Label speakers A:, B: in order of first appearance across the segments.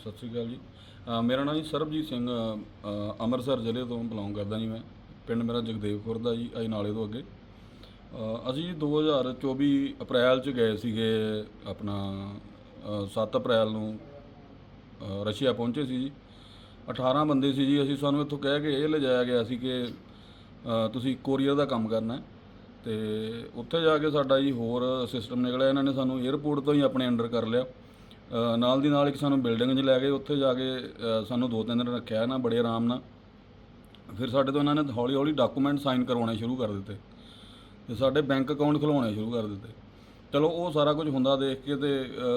A: ਸਤਿ ਸ੍ਰੀ ਅਕਾਲ ਜੀ। ਅ, ਮੇਰਾ ਨਾਮ ਜੀ ਸਰਬਜੀਤ ਸਿੰਘ ਅ, ਅੰਮ੍ਰਿਤਸਰ ਜ਼ਿਲ੍ਹੇ ਤੋਂ ਬਿਲੋਂਗ ਕਰਦਾ ਜੀ ਮੈਂ। ਪਿੰਡ ਮੇਰਾ ਜਗਦੇਵਪੁਰ ਦਾ ਜੀ ਅਜਨਾਲੇ ਤੋਂ ਅੱਗੇ। ਅ, ਅਸੀਂ ਜੀ 2024 ਅਪ੍ਰੈਲ ਚ ਗਏ ਸੀਗੇ ਆਪਣਾ ਅ, 7 ਅਪ੍ਰੈਲ ਨੂੰ ਅ, ਰਸ਼ੀਆ ਪਹੁੰਚੇ ਸੀ ਜੀ। 18 ਬੰਦੇ ਸੀ ਜੀ ਅਸੀਂ ਸਾਨੂੰ ਇੱਥੋਂ ਕਹਿ ਕੇ ਇਹ ਲਿਜਾਇਆ ਗਿਆ ਸੀ ਕਿ ਅ, ਤੁਸੀਂ ਕੋਰੀਅਰ ਦਾ ਕੰਮ ਕਰਨਾ ਹੈ। ਤੇ ਉੱਥੇ ਜਾ ਕੇ ਸਾਡਾ ਜੀ ਹੋਰ ਸਿਸਟਮ ਨਿਕਲਿਆ ਇਹਨਾਂ ਨੇ ਸਾਨੂੰ 에ਅਰਪੋਰਟ ਤੋਂ ਹੀ ਆਪਣੇ ਅੰਡਰ ਕਰ ਲਿਆ। ਨਾਲ ਦੀ ਨਾਲ ਇੱਕ ਸਾਨੂੰ ਬਿਲਡਿੰਗ 'ਚ ਲੈ ਗਏ ਉੱਥੇ ਜਾ ਕੇ ਸਾਨੂੰ ਦੋ ਤਿੰਨ ਦਿਨ ਰੱਖਿਆ ਨਾ ਬੜੇ ਆਰਾਮ ਨਾਲ। ਫਿਰ ਸਾਡੇ ਤੋਂ ਇਹਨਾਂ ਨੇ ਹੌਲੀ ਹੌਲੀ ਡਾਕੂਮੈਂਟ ਸਾਈਨ ਕਰਵਾਉਣੇ ਸ਼ੁਰੂ ਕਰ ਦਿੱਤੇ ਤੇ ਸਾਡੇ ਬੈਂਕ ਅਕਾਊਂਟ ਖੁਲਵਾਉਣੇ ਸ਼ੁਰੂ ਕਰ ਦਿੱਤੇ। ਚਲੋ ਉਹ ਸਾਰਾ ਕੁਝ ਹੁੰਦਾ ਦੇਖ ਕੇ ਤੇ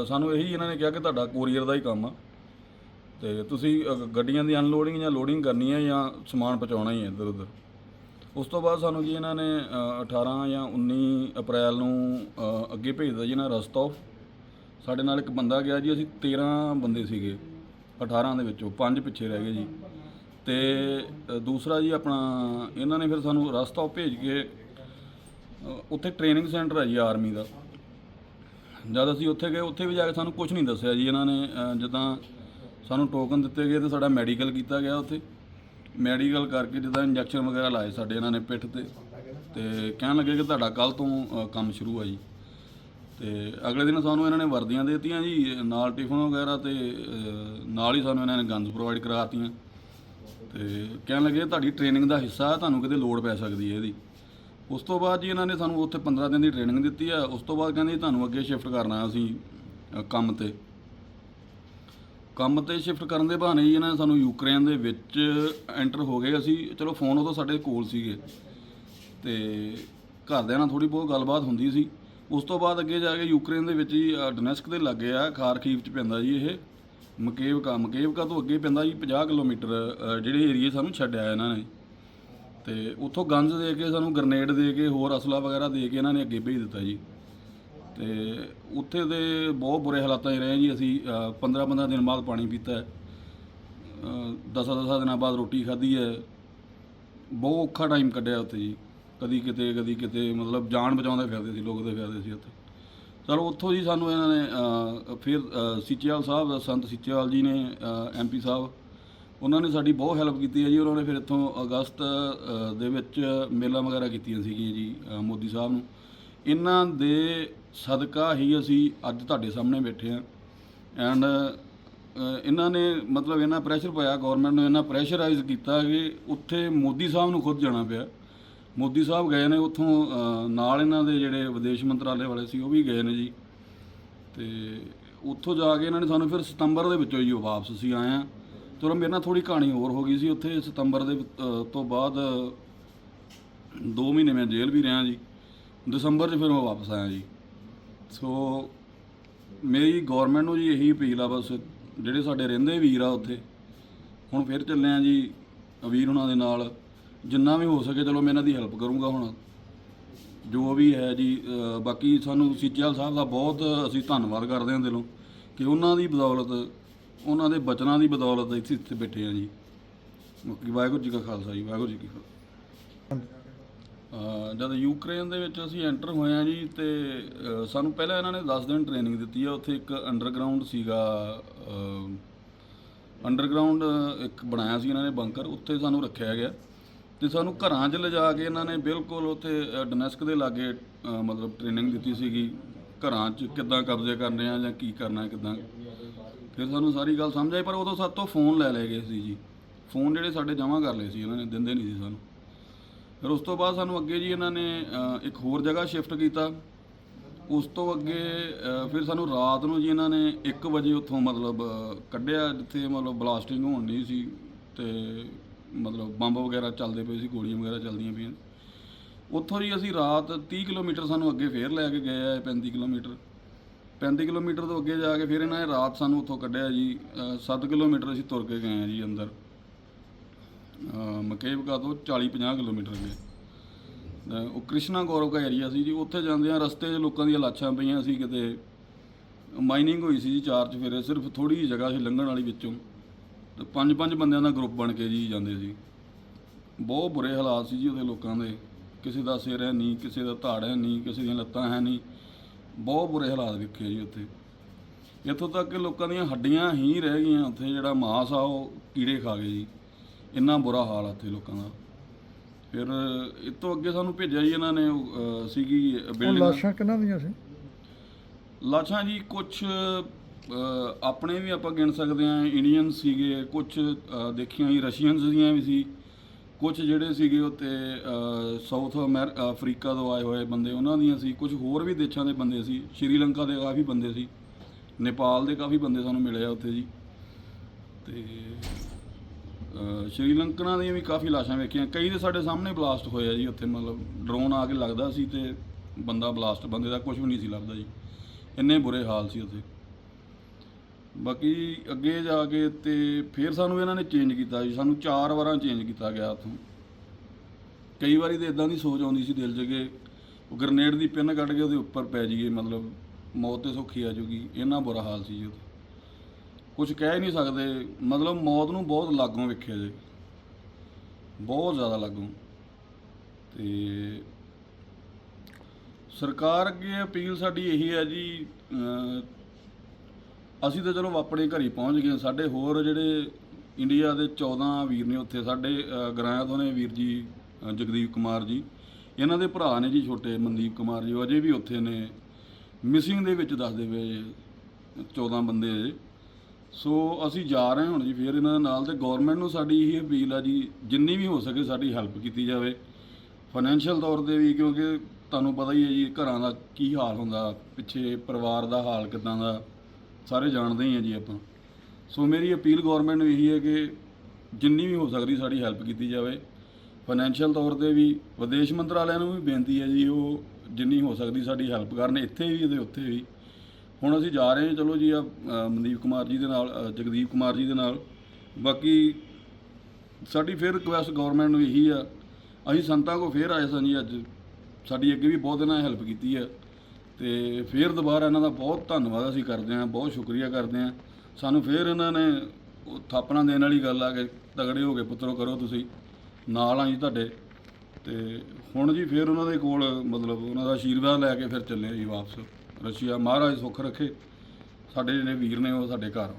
A: ਸਾਨੂੰ ਇਹੀ ਇਹਨਾਂ ਨੇ ਕਿਹਾ ਕਿ ਤੁਹਾਡਾ ਕੋਰੀਅਰ ਦਾ ਹੀ ਕੰਮ ਆ। ਤੇ ਤੁਸੀਂ ਗੱਡੀਆਂ ਦੀ ਅਨਲੋਡਿੰਗ ਜਾਂ ਲੋਡਿੰਗ ਕਰਨੀ ਹੈ ਜਾਂ ਸਮਾਨ ਪਹੁੰਚਾਉਣਾ ਹੀ ਹੈ ਇੱਧਰ ਉੱਧਰ। ਉਸ ਤੋਂ ਬਾਅਦ ਸਾਨੂੰ ਜੀ ਇਹਨਾਂ ਨੇ ਅ, 18 ਜਾਂ 19 ਅਪ੍ਰੈਲ ਨੂੰ ਅੱਗੇ ਭੇਜਦਾ ਜੀ ਇਹਨਾਂ ਰਸਤੋਫ ਸਾਡੇ ਨਾਲ ਇੱਕ ਬੰਦਾ ਗਿਆ ਜੀ ਅਸੀਂ 13 ਬੰਦੇ ਸੀਗੇ 18 ਦੇ ਵਿੱਚੋਂ ਪੰਜ ਪਿੱਛੇ ਰਹਿ ਗਏ ਜੀ। ਤੇ ਅ, ਦੂਸਰਾ ਜੀ ਆਪਣਾ ਇਹਨਾਂ ਨੇ ਫਿਰ ਸਾਨੂੰ ਰਸਤੋਫ ਭੇਜ ਕੇ ਅ, ਉੱਥੇ ਟ੍ਰੇਨਿੰਗ ਸੈਂਟਰ ਹੈ ਜੀ ਆਰਮੀ ਦਾ। ਜਦ ਅਸੀਂ ਉੱਥੇ ਗਏ ਉੱਥੇ ਵੀ ਜਾ ਕੇ ਸਾਨੂੰ ਕੁਝ ਨਹੀਂ ਦੱਸਿਆ ਜੀ ਇਹਨਾਂ ਨੇ ਅ, ਜਿੱਦਾਂ ਸਾਨੂੰ ਟੋਕਨ ਦਿੱਤੇ ਗਏ ਤੇ ਸਾਡਾ ਮੈਡੀਕਲ ਕੀਤਾ ਗਿਆ ਉੱਥੇ। ਮੈਡੀਕਲ ਕਰਕੇ ਜਿੱਦਾਂ ਇੰਜੈਕਸ਼ਨ ਵਗੈਰਾ ਲਾਏ ਸਾਡੇ ਇਹਨਾਂ ਨੇ ਪਿੱਠ ਤੇ। ਤੇ ਕਹਿਣ ਲੱਗੇ ਕਿ ਤੁਹਾਡਾ ਕੱਲ ਤੋਂ ਅ, ਕੰਮ ਸ਼ੁਰੂ ਆ ਜੀ। ਤੇ ਅਗਲੇ ਦਿਨ ਸਾਨੂੰ ਇਹਨਾਂ ਨੇ ਵਰਦੀਆਂ ਦੇ ਦਿੱਤੀਆਂ ਜੀ ਨਾਲ ਟਿਫਨ ਵਗੈਰਾ ਤੇ ਅ, ਨਾਲ ਹੀ ਸਾਨੂੰ ਇਹਨਾਂ ਨੇ ਗੰਦ ਪ੍ਰੋਵਾਈਡ ਕਰਾਤੀਆਂ। ਤੇ ਕਹਿਣ ਲੱਗੇ ਤੁਹਾਡੀ ਟ੍ਰੇਨਿੰਗ ਦਾ ਹਿੱਸਾ ਹੈ ਤੁਹਾਨੂੰ ਕਿਤੇ ਲੋੜ ਪੈ ਸਕਦੀ ਹੈ ਇਹਦੀ। ਉਸ ਤੋਂ ਬਾਅਦ ਜੀ ਇਹਨਾਂ ਨੇ ਸਾਨੂੰ ਉੱਥੇ 15 ਦਿਨ ਦੀ ਟ੍ਰੇਨਿੰਗ ਦਿੱਤੀ ਆ। ਉਸ ਤੋਂ ਬਾਅਦ ਕਹਿੰਦੇ ਜੀ ਤੁਹਾਨੂੰ ਅੱਗੇ ਸ਼ਿਫਟ ਕਰਨਾ ਅਸੀਂ ਅ, ਕੰਮ ਤੇ। ਕੰਮ ਤੇ ਸ਼ਿਫਟ ਕਰਨ ਦੇ ਬਹਾਨੇ ਜੀ ਇਹਨਾਂ ਨੇ ਸਾਨੂੰ ਯੂਕਰੇਨ ਦੇ ਵਿੱਚ ਐਂਟਰ ਹੋ ਗਏ ਅਸੀਂ। ਚਲੋ ਫੋਨ ਉਦੋਂ ਸਾਡੇ ਕੋਲ ਸੀਗੇ। ਤੇ ਘਰਦਿਆਂ ਨਾਲ ਥੋੜੀ ਬਹੁਤ ਗੱਲਬਾਤ ਹੁੰਦੀ ਸੀ। ਉਸ ਤੋਂ ਬਾਅਦ ਅੱਗੇ ਜਾ ਕੇ ਯੂਕਰੇਨ ਦੇ ਵਿੱਚ ਹੀ ਡੋਨੈਸਕ ਦੇ ਲੱਗੇ ਆ ਖਾਰਕੀਵ ਚ ਪੈਂਦਾ ਜੀ ਇਹ। ਮਕੇਵਕਾ ਮਕੇਵਕਾ ਤੋਂ ਅੱਗੇ ਪੈਂਦਾ ਜੀ 50 ਕਿਲੋਮੀਟਰ ਜਿਹੜੇ ਏਰੀਏ ਸਾਨੂੰ ਛੱਡਿਆ ਇਹਨਾਂ ਨੇ। ਤੇ ਉੱਥੋਂ ਗੰਜ ਦੇ ਕੇ, ਸਾਨੂੰ ਗ੍ਰਨੇਡ ਦੇ ਕੇ, ਹੋਰ ਅਸਲਾ ਵਗੈਰਾ ਦੇ ਕੇ ਇਹਨਾਂ ਨੇ ਅੱਗੇ ਭੇਜ ਦਿੱਤਾ ਜੀ। ਤੇ ਉੱਥੇ ਦੇ ਬਹੁਤ ਬੁਰੇ ਹਾਲਾਤਾਂ 'ਚ ਰਹੇ ਜੀ ਅਸੀਂ 15 15 ਦਿਨ ਬਾਅਦ ਪਾਣੀ ਪੀਤਾ। ਹੈ 10 10 ਦਿਨਾਂ ਬਾਅਦ ਰੋਟੀ ਖਾਧੀ ਹੈ। ਬਹੁਤ ਔਖਾ ਟਾਈਮ ਕੱਢਿਆ ਉੱਥੇ ਜੀ। ਕਦੀ ਕਿਤੇ ਕਦੀ ਕਿਤੇ, ਮਤਲਬ ਜਾਨ ਬਚਾਉਂਦੇ ਫਿਰਦੇ ਸੀ ਲੋਕ ਦੇ ਫਿਰਦੇ ਸੀ ਉੱਥੇ। ਚਲੋ ਉੱਥੋਂ ਜੀ ਸਾਨੂੰ ਇਹਨਾਂ ਨੇ ਫਿਰ ਸੀਚੇਵਾਲ ਸਾਹਿਬ, ਸੰਤ ਸੀਚੇਵਾਲ ਜੀ ਨੇ ਐਮਪੀ ਸਾਹਿਬ, ਉਹਨਾਂ ਨੇ ਸਾਡੀ ਬਹੁਤ ਹੈਲਪ ਕੀਤੀ ਹੈ ਜੀ। ਉਹਨਾਂ ਨੇ ਫਿਰ ਇੱਥੋਂ ਅਗਸਤ ਦੇ ਵਿੱਚ ਮੇਲਾ ਵਗੈਰਾ ਕੀਤੀਆਂ ਸੀਗੀਆਂ ਜੀ ਮੋਦੀ ਸਾਹਿਬ ਨੂੰ। ਇਹਨਾਂ ਦੇ ਸਦਕਾ ਹੀ ਅਸੀਂ ਅੱਜ ਤੁਹਾਡੇ ਸਾਹਮਣੇ ਬੈਠੇ ਹਾਂ। ਐਂਡ ਇਹਨਾਂ ਨੇ ਮਤਲਬ ਇਹਨਾਂ ਪ੍ਰੈਸ਼ਰ ਪਾਇਆ ਗਵਰਨਮੈਂਟ ਨੂੰ ਇਹਨਾਂ ਪ੍ਰੈਸ਼ਰਾਈਜ਼ ਕੀਤਾ ਕਿ ਉੱਥੇ ਮੋਦੀ ਸਾਹਿਬ ਨੂੰ ਖੁਦ ਜਾਣਾ ਪਿਆ। ਮੋਦੀ ਸਾਹਿਬ ਗਏ ਨੇ ਉੱਥੋਂ ਨਾਲ ਇਹਨਾਂ ਦੇ ਜਿਹੜੇ ਵਿਦੇਸ਼ ਮੰਤਰਾਲੇ ਵਾਲੇ ਸੀ, ਉਹ ਵੀ ਗਏ ਨੇ ਜੀ। ਤੇ ਉੱਥੋਂ ਜਾ ਕੇ ਇਹਨਾਂ ਨੇ ਸਾਨੂੰ ਫਿਰ ਸਤੰਬਰ ਦੇ ਵਿੱਚੋਂ ਜੀ ਵਾਪਸ ਅਸੀਂ ਆਏ ਆ ਚਲੋ, ਮੇਰੇ ਨਾਲ ਥੋੜੀ ਕਹਾਣੀ ਹੋਰ ਹੋ ਗਈ ਸੀ। ਉੱਥੇ ਸਤੰਬਰ ਦੇ ਤੋਂ ਬਾਅਦ 2 ਮਹੀਨੇ ਮੈਂ ਜੇਲ੍ਹ ਵੀ ਰਿਹਾ ਜੀ। ਦਸੰਬਰ 'ਚ ਫਿਰ ਮੈਂ ਵਾਪਸ ਆਇਆ ਜੀ। ਸੋ ਮੇਰੀ ਗਵਰਨਮੈਂਟ ਨੂੰ ਜੀ ਇਹੀ ਅਪੀਲ ਆ ਬਸ, ਜਿਹੜੇ ਸਾਡੇ ਰਹਿੰਦੇ ਵੀਰ ਆ ਉੱਥੇ, ਹੁਣ ਫਿਰ ਚੱਲੇ ਆ ਜੀ ਵੀਰ ਉਹਨਾਂ ਦੇ ਨਾਲ। ਜਿੰਨਾ ਵੀ ਹੋ ਸਕੇ ਚਲੋ ਮੈਂ ਇਹਨਾਂ ਦੀ ਹੈਲਪ ਕਰੂੰਗਾ ਹੁਣ। ਜੋ ਵੀ ਹੈ ਜੀ ਅ, ਬਾਕੀ ਸਾਨੂੰ ਸੀਚੇਵਾਲ ਸਾਹਿਬ ਦਾ ਬਹੁਤ ਅਸੀਂ ਧੰਨਵਾਦ ਕਰਦੇ ਹਾਂ ਦਿਲੋਂ ਕਿ ਉਹਨਾਂ ਦੀ ਬਦੌਲਤ ਉਹਨਾਂ ਦੇ ਬਚਨਾਂ ਦੀ ਬਦੌਲਤ ਇੱਥੇ ਇੱਥੇ ਬੈਠੇ ਹਾਂ ਜੀ। ਬਾਕੀ ਵਾਹਿਗੁਰੂ ਜੀ ਕਾ ਖਾਲਸਾ ਜੀ ਵਾਹਿਗੁਰੂ ਜੀ ਕੀ ਫਤਿਹ। ਅ, ਜਦ ਯੂਕਰੇਨ ਦੇ ਵਿੱਚ ਅਸੀਂ ਐਂਟਰ ਹੋਏ ਆ ਜੀ ਤੇ ਅ, ਸਾਨੂੰ ਪਹਿਲਾਂ ਇਹਨਾਂ ਨੇ 10 ਦਿਨ ਟ੍ਰੇਨਿੰਗ ਦਿੱਤੀ ਆ। ਉੱਥੇ ਇੱਕ ਅੰਡਰਗਰਾਉਂਡ ਸੀਗਾ ਅੰਡਰਗਰਾਉਂਡ ਇੱਕ ਬਣਾਇਆ ਸੀ ਇਹਨਾਂ ਨੇ ਬੰਕਰ ਉੱਥੇ ਸਾਨੂੰ ਰੱਖਿਆ ਗਿਆ। ਤੇ ਸਾਨੂੰ ਘਰਾਂ 'ਚ ਲਿਜਾ ਕੇ ਇਹਨਾਂ ਨੇ ਬਿਲਕੁਲ ਉੱਥੇ ਅ, ਡੋਨੈਸਕ ਦੇ ਲਾਗੇ ਅ, ਮਤਲਬ ਟ੍ਰੇਨਿੰਗ ਦਿੱਤੀ ਸੀਗੀ। ਘਰਾਂ 'ਚ ਕਿੱਦਾਂ ਕਬਜ਼ੇ ਕਰਨੇ ਆ ਜਾਂ ਕੀ ਕਰਨਾ ਕਿੱਦਾਂ? ਫਿਰ ਸਾਨੂੰ ਸਾਰੀ ਗੱਲ ਸਮਝ ਆਈ ਪਰ ਉਦੋਂ ਸਾਡੇ ਤੋਂ ਫੋਨ ਲੈ ਲਏ ਗਏ ਸੀ ਜੀ। ਫੋਨ ਜਿਹੜੇ ਸਾਡੇ ਜਮ੍ਹਾਂ ਕਰ ਲਏ ਸੀ ਇਹਨਾਂ ਨੇ ਦਿੰਦੇ ਨਹੀਂ ਸੀ ਸਾਨੂੰ। ਫਿਰ ਉਸ ਤੋਂ ਬਾਅਦ ਸਾਨੂੰ ਅੱਗੇ ਜੀ ਇਹਨਾਂ ਨੇ ਅ, ਇੱਕ ਹੋਰ ਜਗ੍ਹਾ ਸ਼ਿਫਟ ਕੀਤਾ। ਉਸ ਤੋਂ ਅੱਗੇ ਅ, ਫਿਰ ਸਾਨੂੰ ਰਾਤ ਨੂੰ ਜੀ ਇਹਨਾਂ ਨੇ 1 ਵਜੇ ਉੱਥੋਂ ਮਤਲਬ ਅ, ਕੱਢਿਆ ਜਿੱਥੇ ਮਤਲਬ ਬਲਾਸਟਿੰਗ ਹੋਣ ਨਹੀਂ ਸੀ ਤੇ ਮਤਲਬ ਬੰਬ ਵਗੈਰਾ ਚੱਲਦੇ ਪਏ ਸੀ ਗੋਲੀਆਂ ਵਗੈਰਾ ਚੱਲਦੀਆਂ ਪਈਆਂ। ਉੱਥੋਂ ਜੀ ਅਸੀਂ ਰਾਤ 30 ਕਿਲੋਮੀਟਰ ਸਾਨੂੰ ਅੱਗੇ ਫੇਰ ਲੈ ਕੇ ਗਏ ਆ 35 ਕਿਲੋਮੀਟਰ। 35 ਕਿਲੋਮੀਟਰ ਤੋਂ ਅੱਗੇ ਜਾ ਕੇ ਫਿਰ ਇਹਨਾਂ ਨੇ ਰਾਤ ਸਾਨੂੰ ਉੱਥੋਂ ਕੱਢਿਆ ਜੀ 7 ਕਿਲੋਮੀਟਰ ਅਸੀਂ ਤੁਰ ਕੇ ਗਏ ਆ ਜੀ ਅੰਦਰ। ਮਕੇਬਕਾ ਤੋਂ 40-50 ਕਿਲੋਮੀਟਰ ਅੱਗੇ। ਅ, ਉਹ ਕ੍ਰਿਸ਼ਨਾ ਗੌਰਵ ਦਾ ਏਰੀਆ ਸੀ ਜੀ ਉੱਥੇ ਜਾਂਦੇ ਜਾਂਦਿਆਂ ਰਸਤੇ 'ਚ ਲੋਕਾਂ ਦੀਆਂ ਲਾਸ਼ਾਂ ਪਈਆਂ ਸੀ ਕਿਤੇ। ਮਾਈਨਿੰਗ ਹੋਈ ਸੀ ਜੀ ਚਾਰ ਚਫੇਰੇ ਸਿਰਫ ਥੋੜੀ ਜਿਹੀ ਜਗ੍ਹਾ ਸੀ ਲੰਘਣ ਵਾਲੀ ਵਿੱਚੋਂ। ਤੇ ਪੰਜ ਪੰਜ ਬੰਦਿਆਂ ਦਾ ਗਰੁੱਪ ਬਣ ਕੇ ਜੀ ਜਾਂਦੇ ਸੀ। ਬਹੁਤ ਬੁਰੇ ਹਾਲਾਤ ਸੀ ਜੀ ਉਹਦੇ ਲੋਕਾਂ ਦੇ। ਕਿਸੇ ਦਾ ਸਿਰ ਹੈ ਨਹੀਂ ਕਿਸੇ ਦਾ ਧੜ ਹੈ ਨਹੀਂ ਕਿਸੇ ਦੀਆਂ ਲੱਤਾਂ ਹੈ ਨਹੀਂ। ਬਹੁਤ ਬੁਰੇ ਹਾਲਾਤ ਵੇਖੇ ਜੀ ਉੱਥੇ। ਇੱਥੋਂ ਤੱਕ ਕਿ ਲੋਕਾਂ ਦੀਆਂ ਹੱਡੀਆਂ ਹੀ ਰਹਿ ਗਈਆਂ ਉੱਥੇ ਜਿਹੜਾ ਮਾਸ ਆ ਉਹ ਕੀੜੇ ਖਾ ਗਏ ਜੀ। ਇੰਨਾ ਬੁਰਾ ਹਾਲ ਆ ਉੱਥੇ ਲੋਕਾਂ ਦਾ। ਫਿਰ ਇਹ ਤੋਂ ਅੱਗੇ ਸਾਨੂੰ ਭੇਜਿਆ ਜੀ ਇਹਨਾਂ ਨੇ ਉਹ, ਅਹ, ਸੀਗੀ
B: ਉਹ
A: ਬਿਲਡਿੰਗ
B: ਲਾਸ਼ਾਂ ਕਿਹਨਾਂ ਦੀਆਂ ਸੀ?
A: ਲਾਸ਼ਾਂ ਜੀ ਕੁਝ ਆਪਣੇ ਵੀ ਆਪਾਂ ਗਿਣ ਸਕਦੇ ਹਾਂ ਇੰਡੀਅਨ ਸੀਗੇ ਕੁਝ ਦੇਖੀਆਂ ਜੀ ਰਸ਼ੀਅਨਸ ਦੀਆਂ ਵੀ ਸੀ ਕੁਝ ਜਿਹੜੇ ਸੀਗੇ ਉੱਤੇ ਸਾਊਥ ਅਮੈਰ ਅਫਰੀਕਾ ਤੋਂ ਆਏ ਹੋਏ ਬੰਦੇ ਉਹਨਾਂ ਦੀਆਂ ਸੀ ਕੁਝ ਹੋਰ ਵੀ ਦੇਸ਼ਾਂ ਦੇ ਬੰਦੇ ਸੀ ਸ਼੍ਰੀਲੰਕਾ ਦੇ ਕਾਫੀ ਬੰਦੇ ਸੀ ਨੇਪਾਲ ਦੇ ਕਾਫੀ ਬੰਦੇ ਸਾਨੂੰ ਮਿਲੇ ਆ ਉੱਥੇ ਜੀ। ਤੇ ਸ਼੍ਰੀਲੰਕਨਾਂ ਦੀਆਂ ਵੀ ਕਾਫੀ ਲਾਸ਼ਾਂ ਵੇਖੀਆਂ। ਕਈ ਦੇ ਸਾਡੇ ਸਾਹਮਣੇ ਬਲਾਸਟ ਹੋਇਆ ਜੀ ਉੱਥੇ, ਮਤਲਬ ਡਰੋਨ ਆ ਕੇ ਲੱਗਦਾ ਸੀ ਤੇ ਬੰਦਾ ਬਲਾਸਟ ਬੰਦੇ ਦਾ ਕੁਝ ਵੀ ਨਹੀਂ ਸੀ ਲੱਭਦਾ ਜੀ। ਇੰਨੇ ਬੁਰੇ ਹਾਲ ਸੀ ਉੱਥੇ। ਬਾਕੀ ਅੱਗੇ ਜਾ ਕੇ ਤੇ ਫਿਰ ਸਾਨੂੰ ਇਹਨਾਂ ਨੇ ਚੇਂਜ ਕੀਤਾ ਜੀ, ਸਾਨੂੰ ਚਾਰ ਵਾਰਾਂ ਚੇਂਜ ਕੀਤਾ ਗਿਆ ਉੱਥੋਂ। ਕਈ ਵਾਰੀ ਤੇ ਇਦਾਂ ਦੀ ਸੋਚ ਆਉਂਦੀ ਸੀ ਦਿਲ 'ਚ ਕਿ ਉਹ ਗ੍ਰਨੇਡ ਦੀ ਪਿੰਨ ਕੱਢ ਕੇ ਉਹਦੇ ਉੱਪਰ ਪੈ ਜਾਈਏ, ਮਤਲਬ ਮੌਤ ਤੇ ਸੌਖੀ ਆ ਜੂਗੀ, ਇੰਨਾ ਬੁਰਾ ਹਾਲ ਸੀ ਜੀ ਉੱਥੇ। ਕੁਝ ਕਹਿ ਹੀ ਨਹੀਂ ਸਕਦੇ, ਮਤਲਬ ਮੌਤ ਨੂੰ ਬਹੁਤ ਲਾਗੋਂ ਵੇਖਿਆ ਜੀ। ਬਹੁਤ ਜ਼ਿਆਦਾ ਲਾਗੋਂ। ਤੇ ਸਰਕਾਰ ਅੱਗੇ ਅਪੀਲ ਸਾਡੀ ਇਹੀ ਹੈ ਜੀ ਅਸੀਂ ਤਾਂ ਚਲੋ ਆਪਣੇ ਘਰ ਹੀ ਪਹੁੰਚ ਗਏ ਸਾਡੇ ਹੋਰ ਜਿਹੜੇ ਇੰਡੀਆ ਦੇ 14 ਵੀਰ ਨੇ ਉੱਥੇ ਸਾਡੇ ਅਹ, ਗਰਾਇਆ ਤੋਂ ਨੇ ਵੀਰ ਜੀ ਜਗਦੀਪ ਕੁਮਾਰ ਜੀ। ਇਹਨਾਂ ਦੇ ਭਰਾ ਨੇ ਜੀ ਛੋਟੇ ਮਨਦੀਪ ਕੁਮਾਰ ਜੀ ਉਹ ਅਜੇ ਵੀ ਉੱਥੇ ਨੇ। ਮਿਸਿੰਗ ਦੇ ਵਿੱਚ ਦੱਸਦੇ ਪਏ 14 ਬੰਦੇ ਅਜੇ ਸੋ ਅਸੀਂ ਜਾ ਰਹੇ ਹੁਣ ਜੀ ਫਿਰ ਇਹਨਾਂ ਦੇ ਨਾਲ ਤੇ ਗਵਰਨਮੈਂਟ ਨੂੰ ਸਾਡੀ ਇਹ ਅਪੀਲ ਆ ਜੀ ਜਿੰਨੀ ਵੀ ਹੋ ਸਕੇ ਸਾਡੀ ਹੈਲਪ ਕੀਤੀ ਜਾਵੇ। ਫਾਈਨੈਂਸ਼ੀਅਲ ਤੌਰ ਤੇ ਵੀ ਕਿਉਂਕਿ ਤੁਹਾਨੂੰ ਪਤਾ ਹੀ ਹੈ ਜੀ ਘਰਾਂ ਦਾ ਕੀ ਹਾਲ ਹੁੰਦਾ ਪਿੱਛੇ ਪਰਿਵਾਰ ਦਾ ਹਾਲ ਕਿਦਾਂ ਦਾ। ਸਾਰੇ ਜਾਣਦੇ ਹੀ ਆ ਜੀ ਆਪਾਂ। ਸੋ ਮੇਰੀ ਅਪੀਲ ਗਵਰਨਮੈਂਟ ਨੂੰ ਇਹੀ ਹੈ ਕਿ ਜਿੰਨੀ ਵੀ ਹੋ ਸਕਦੀ ਸਾਡੀ ਹੈਲਪ ਕੀਤੀ ਜਾਵੇ। ਫਾਈਨੈਂਸ਼ੀਅਲ ਤੌਰ ਤੇ ਵੀ, ਵਿਦੇਸ਼ ਮੰਤਰਾਲਿਆਂ ਨੂੰ ਵੀ ਬੇਨਤੀ ਹੈ ਜੀ, ਉਹ ਜਿੰਨੀ ਹੋ ਸਕਦੀ ਸਾਡੀ ਹੈਲਪ ਕਰਨ, ਇੱਥੇ ਵੀ ਤੇ ਉੱਥੇ ਵੀ। ਹੁਣ ਅਸੀਂ ਜਾ ਰਹੇ ਹਾਂ, ਚਲੋ ਜੀ ਆ ਮਨਦੀਪ ਕੁਮਾਰ ਜੀ ਦੇ ਨਾਲ ਜਗਦੀਪ ਕੁਮਾਰ ਜੀ ਦੇ ਨਾਲ। ਬਾਕੀ ਸਾਡੀ ਫਿਰ ਰਿਕੁਐਸਟ ਗਵਰਨਮੈਂਟ ਨੂੰ ਇਹੀ ਆ, ਅਸੀਂ ਸੰਤਾਂ ਕੋ ਫੇਰ ਆਏ ਸਾਂ ਜੀ ਅੱਜ। ਸਾਡੀ ਅੱਗੇ ਵੀ ਬਹੁਤ ਇਹਨਾਂ ਹੈਲਪ ਕੀਤੀ ਹੈ ਤੇ ਫਿਰ ਦੁਬਾਰਾ ਇਹਨਾਂ ਦਾ ਬਹੁਤ ਧੰਨਵਾਦ ਅਸੀਂ ਕਰਦੇ ਹਾਂ, ਬਹੁਤ ਸ਼ੁਕਰੀਆ ਕਰਦੇ ਹਾਂ। ਸਾਨੂੰ ਫਿਰ ਇਹਨਾਂ ਨੇ ਉਹ ਥਾਪਣਾ ਦੇਣ ਵਾਲੀ ਗੱਲ ਆ ਕਿ ਤਗੜੇ ਹੋ ਕੇ ਪੁੱਤਰੋ ਕਰੋ ਤੁਸੀਂ, ਨਾਲ ਆ ਜੀ ਤੁਹਾਡੇ। ਤੇ ਹੁਣ ਜੀ ਫਿਰ ਉਹਨਾਂ ਦੇ ਕੋਲ ਮਤਲਬ ਉਹਨਾਂ ਦਾ ਆਸ਼ੀਰਵਾਦ ਲੈ ਕੇ ਫਿਰ ਚੱਲੇ ਜੀ ਵਾਪਸ। ਰਸ਼ੀਆ ਮਹਾਰਾਜ ਸੁੱਖ ਰੱਖੇ। ਸਾਡੇ ਜਿਹੜੇ ਵੀਰ ਨੇ ਉਹ ਸਾਡੇ ਘਰ